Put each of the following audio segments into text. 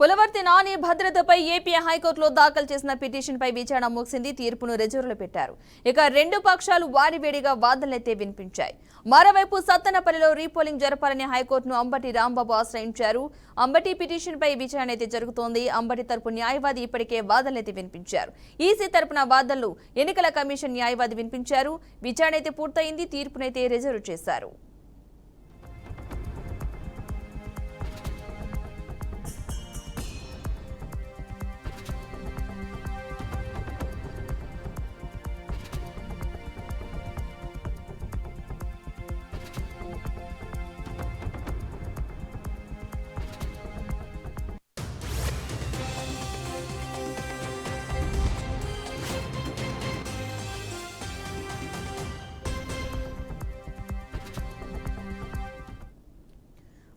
పులవర్తి నాని భద్రతపై ఏపీ హైకోర్టులో దాఖలు చేసిన పిటిషన్పై విచారణ ముగిసింది తీర్పును రిజర్వులో పెట్టారు. ఇక రెండు పక్షాలు వాడివేడిగా వాదనలైతే వినిపించాయి. మరోవైపు సత్తనపల్లిలో రీపోలింగ్ జరపాలని హైకోర్టును అంబటి రాంబాబు ఆశ్రయించారు. అంబటి పిటిషన్పై విచారణ అయితే జరుగుతోంది. అంబటి తరపు న్యాయవాది ఇప్పటికే వాదనలైతే వినిపించారు. ఈసీ తరపున వాదనలు ఎన్నికల కమిషన్ న్యాయవాది వినిపించారు. విచారణ అయితే పూర్తయింది తీర్పునైతే రిజర్వ్ చేశారు.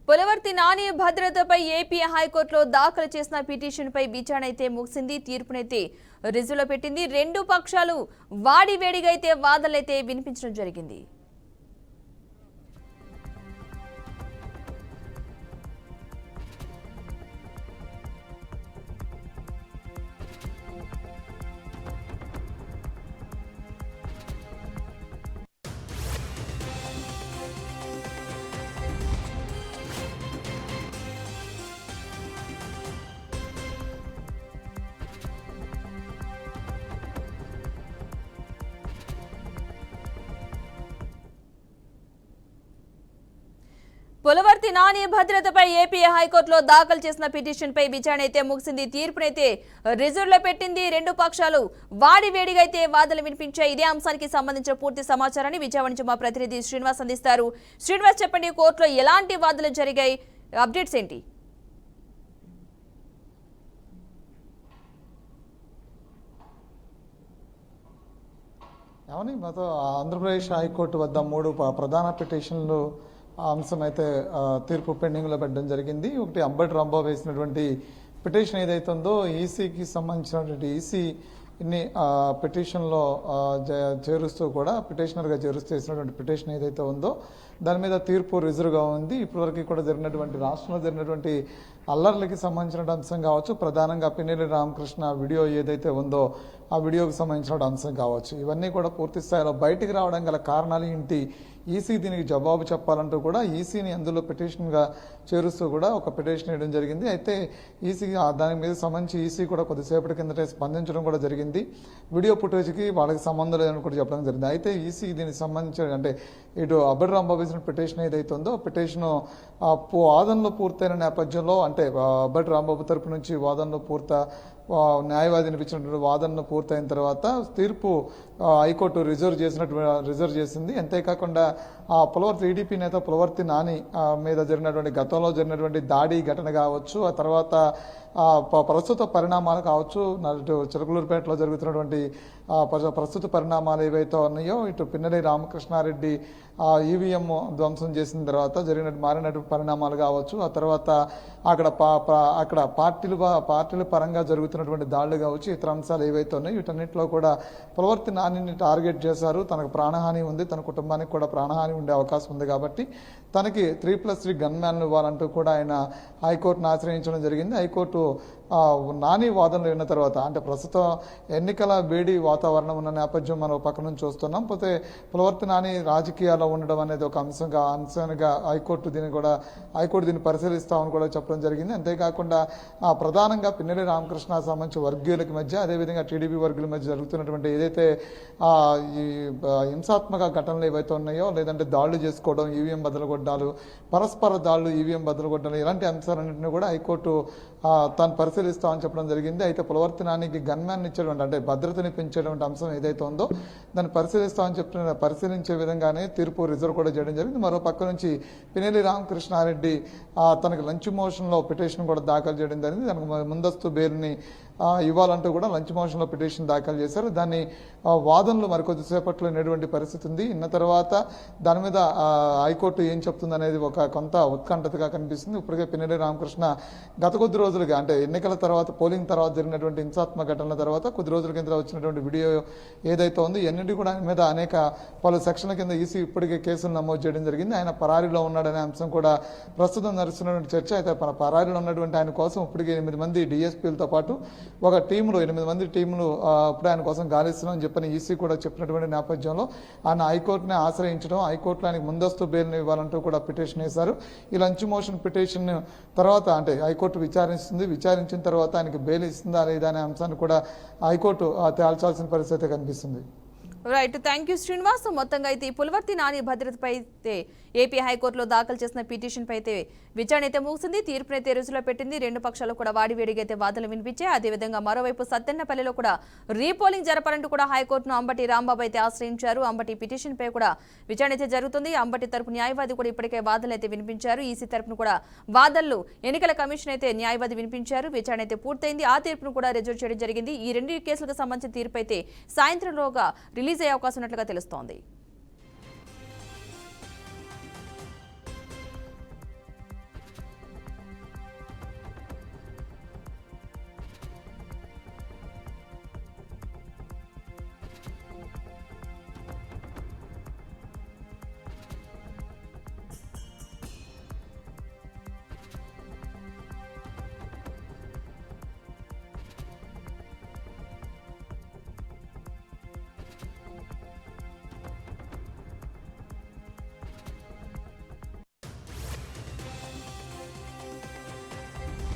పులవర్తి నాని భద్రతపై ఏపీ హైకోర్టులో దాఖలు చేసిన పిటిషన్పై విచారణ అయితే ముగిసింది తీర్పునైతే రిజులో పెట్టింది. రెండు పక్షాలు వాడి వేడిగా అయితే వాదనలైతే వినిపించడం జరిగింది. పులవర్తి నాని భద్రతపై ఏపీ హైకోర్టులో దాఖలు చేసిన పిటిషన్ పై విచారణ అయితే ముగిసింది. తీర్పునైతే రిజర్వ్లో పెట్టింది. రెండు పక్షాలు వాడి వేడిగా అయితే వాదనలు వినిపించాయి. ఇదే అంశానికి సంబంధించిన పూర్తి సమాచారాన్ని విజయవాడ నుంచి మా ప్రతినిధి శ్రీనివాస్ అందిస్తారు. శ్రీనివాస్ చెప్పండి కోర్టులో ఎలాంటి వాదనలు జరిగాయి? అప్డేట్స్ ఏంటి? ఆంధ్రప్రదేశ్ హైకోర్టు వద్ద మూడు ప్రధాన పిటిషన్లు అంశం అయితే తీర్పు పెండింగ్లో పెట్టడం జరిగింది. ఒకటి అంబటి రాంబాబు వేసినటువంటి పిటిషన్ ఏదైతే ఉందో ఈసీకి సంబంధించినటువంటి ఈసీ ఇన్ని పిటిషన్లో చేరుస్తూ కూడా పిటిషనర్గా చేరుస్తూ చేసినటువంటి పిటిషన్ ఏదైతే ఉందో దాని మీద తీర్పు రిజర్వ్గా ఉంది. ఇప్పటివరకు కూడా జరిగినటువంటి రాష్ట్రంలో జరిగినటువంటి అల్లర్లకి సంబంధించిన అంశం కావచ్చు. ప్రధానంగా పిన్నెల్లి రామకృష్ణ వీడియో ఏదైతే ఉందో ఆ వీడియోకి సంబంధించిన అంశం కావచ్చు. ఇవన్నీ కూడా పూర్తి స్థాయిలో బయటికి రావడం గల కారణాలు ఏంటి? ఈసీ దీనికి జవాబు చెప్పాలంటూ కూడా ఈసీని అందులో పిటిషన్గా చేరుస్తూ కూడా ఒక పిటిషన్ వేయడం జరిగింది. అయితే ఈసీ ఆ దాని మీద సంబంధించి ఈసీ కూడా కొద్దిసేపటి కిందటే స్పందించడం కూడా జరిగింది. వీడియో ఫుటేజ్కి వాళ్ళకి సంబంధం లేదని కూడా చెప్పడం జరిగింది. అయితే ఈసీ దీనికి సంబంధించి అంటే ఇటు అబ్బడి రాంబాబు ఇచ్చిన పిటిషన్ ఏదైతే ఉందో పిటిషన్ వాదనలు పూర్తయిన నేపథ్యంలో అంటే ఆ, అబ్బడి రాంబాబు తరపు నుంచి వాదనలు పూర్త న్యాయవాది వినిపించినటువంటి వాదనలు పూర్తయిన తర్వాత తీర్పు హైకోర్టు రిజర్వ్ చేసినటువంటి రిజర్వ్ చేసింది. అంతేకాకుండా ఆ పులవర్తి టీడీపీ నేత పులవర్తి నాని మీద జరిగినటువంటి గతంలో జరిగినటువంటి దాడి ఘటన కావచ్చు ఆ తర్వాత ప్రస్తుత పరిణామాలు కావచ్చు నా- ఇటు చిలకలూరుపేటలో జరుగుతున్నటువంటి ప్రస్తుత పరిణామాలు ఏవైతే ఉన్నాయో ఇటు పిన్నెల్లి రామకృష్ణారెడ్డి ఈవీఎం ధ్వంసం చేసిన తర్వాత జరిగిన మారినటువంటి పరిణామాలు కావచ్చు ఆ తర్వాత అక్కడ పా- పా- అక్కడ పార్టీలు పార్టీల పరంగా జరుగుతున్నటువంటి దాడులు కావచ్చు ఇతర అంశాలు ఏవైతే ఉన్నాయో వీటన్నిటిలో కూడా పులవర్తి నానిని టార్గెట్ చేశారు. తనకు ప్రాణహాని ఉంది తన కుటుంబానికి కూడా ప్రాణహాని ఉండే అవకాశం ఉంది కాబట్టి తనకి త్రీ ప్లస్ త్రీ గన్ ఇవ్వాలంటూ కూడా ఆయన హైకోర్టును ఆశ్రయించడం జరిగింది. హైకోర్టు ఆ, నాని వాదనలు విన్న తర్వాత అంటే ప్రస్తుతం ఎన్నికల వేడి వాతావరణం ఉన్న నేపథ్యం మనం పక్క నుంచి చూస్తున్నాం. పోతే పులవర్తి నాని రాజకీయాల్లో ఉండడం అనేది ఒక అంశంగా అంశంగా హైకోర్టు దీన్ని కూడా హైకోర్టు దీన్ని పరిశీలిస్తామని కూడా చెప్పడం జరిగింది. అంతేకాకుండా ప్రధానంగా పిన్నెల్లి రామకృష్ణ సంబంధించి వర్గీయులకి మధ్య అదేవిధంగా టీడీపీ వర్గుల మధ్య జరుగుతున్నటువంటి ఏదైతే ఈ హింసాత్మక ఘటనలు ఏవైతే ఉన్నాయో లేదంటే దాడులు చేసుకోవడం ఈవీఎం బదలగొడ్డాలు పరస్పర దాడులు ఈవీఎం బదలగొడ్డాలు ఇలాంటి అంశాలన్నింటినీ కూడా హైకోర్టు ఆ, తాను పరిశీలిస్తామని చెప్పడం జరిగింది. అయితే పులవర్తనానికి గన్మ్యాన్ ఇచ్చేటువంటి అంటే భద్రతని పెంచేటువంటి అంశం ఏదైతే ఉందో దాన్ని పరిశీలిస్తామని చెప్తున్న పరిశీలించే విధంగానే తీర్పు రిజర్వ్ కూడా చేయడం జరిగింది. మరో పక్క నుంచి పినేలి రామకృష్ణారెడ్డి తనకు లంచ్ మోషన్లో పిటిషన్ కూడా దాఖలు చేయడం జరిగింది. దానికి ముందస్తు బెయిల్ని ఇవ్వాలంటూ కూడా లంచ్ మోషన్లో పిటిషన్ దాఖలు చేశారు. దాన్ని వాదనలు మరికొద్దిసేపట్లో నేటువంటి పరిస్థితి ఉంది. ఇన్న తర్వాత దాని మీద హైకోర్టు ఏం చెప్తుంది అనేది ఒక కొంత ఉత్కంఠతగా కనిపిస్తుంది. ఇప్పటికే పిన్నెల్లి రామకృష్ణ గత కొద్ది రోజులుగా అంటే ఎన్నికల తర్వాత పోలింగ్ తర్వాత జరిగినటువంటి హింసాత్మక ఘటనల తర్వాత కొద్ది రోజుల కింద వచ్చినటువంటి వీడియో ఏదైతే ఉందో ఎన్నింటి కూడా ఆయన మీద అనేక పలు సెక్షన్ల కింద ఈసీ ఇప్పటికే కేసులు నమోదు చేయడం జరిగింది. ఆయన పరారీలో ఉన్నాడనే అంశం కూడా ప్రస్తుతం నడుస్తున్నటువంటి చర్చ. అయితే పరారీలో ఉన్నటువంటి ఆయన కోసం ఇప్పటికే ఎనిమిది మంది డిఎస్పీలతో పాటు ఒక టీంలో ఎనిమిది మంది టీంలు ఇప్పుడు ఆయన కోసం గాలిస్తున్నామని చెప్పని ఈసీ కూడా చెప్పినటువంటి నేపథ్యంలో ఆయన హైకోర్టుని ఆశ్రయించడం హైకోర్టులో ఆయనకు ముందస్తు బెయిల్ని ఇవ్వాలంటూ కూడా పిటిషన్ వేశారు. ఈ లంచ్ మోషన్ పిటిషన్ తర్వాత అంటే హైకోర్టు విచారిస్తుంది. విచారించిన తర్వాత ఆయనకి బెయిల్ ఇస్తుందా లేదా అనే అంశాన్ని కూడా హైకోర్టు తేల్చాల్సిన పరిస్థితి కనిపిస్తుంది. రైట్ థ్యాంక్ యూ శ్రీనివాస్ మొత్తంగా అయితే ఈ పులవర్తి నాని భద్రతపై అయితే ఏపీ హైకోర్టులో దాఖలు చేసిన పిటిషన్పై అయితే విచారణ అయితే ముగిసింది. తీర్పునైతే రుజులో పెట్టింది. రెండు పక్షాలు కూడా వాడివేడిగా అయితే వాదనలు వినిపించాయి. అదేవిధంగా మరోవైపు సత్తెన్నపల్లిలో కూడా రీపోలింగ్ జరపాలంటూ కూడా హైకోర్టును అంబటి రాంబాబు అయితే ఆశ్రయించారు. అంబటి పిటిషన్పై కూడా విచారణ అయితే జరుగుతుంది. అంబటి తరపు న్యాయవాది కూడా ఇప్పటికే వాదనలు అయితే వినిపించారు. ఈసీ తరపున కూడా వాదనలు ఎన్నికల కమిషన్ అయితే న్యాయవాది వినిపించారు. విచారణ అయితే పూర్తయింది. ఆ తీర్పును కూడా రిజర్వ్ చేయడం జరిగింది. ఈ రెండు కేసులకు సంబంధించిన తీర్పు అయితే సాయంత్రంలోగా రిలీజ్ అయ్యే అవకాశం ఉన్నట్లుగా తెలుస్తోంది.